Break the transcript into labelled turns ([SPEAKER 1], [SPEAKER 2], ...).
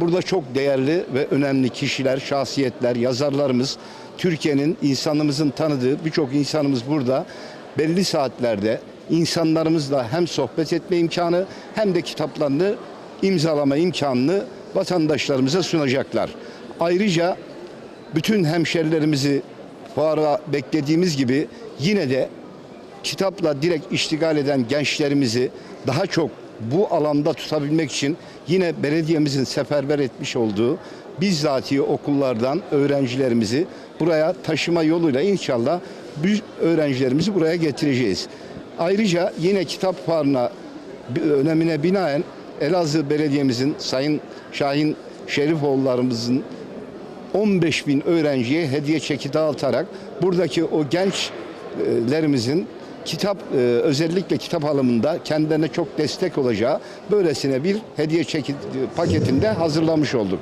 [SPEAKER 1] Burada çok değerli ve önemli kişiler, şahsiyetler, yazarlarımız, Türkiye'nin insanımızın tanıdığı birçok insanımız burada belli saatlerde insanlarımızla hem sohbet etme imkanı hem de kitaplarını imzalama imkanını vatandaşlarımıza sunacaklar. Ayrıca bütün hemşerilerimizi fuara beklediğimiz gibi yine de kitapla direkt iştigal eden gençlerimizi daha çok bu alanda tutabilmek için yine belediyemizin seferber etmiş olduğu bizzati okullardan öğrencilerimizi buraya taşıma yoluyla inşallah bu öğrencilerimizi buraya getireceğiz. Ayrıca yine kitap fuarına bir önemine binaen Elazığ Belediye'mizin Sayın Şahin Şerifoğullarımızın 15 bin öğrenciye hediye çeki dağıtarak buradaki o gençlerimizin kitap e, özellikle kitap alımında kendilerine çok destek olacağı böylesine bir hediye çeki paketinde hazırlamış olduk.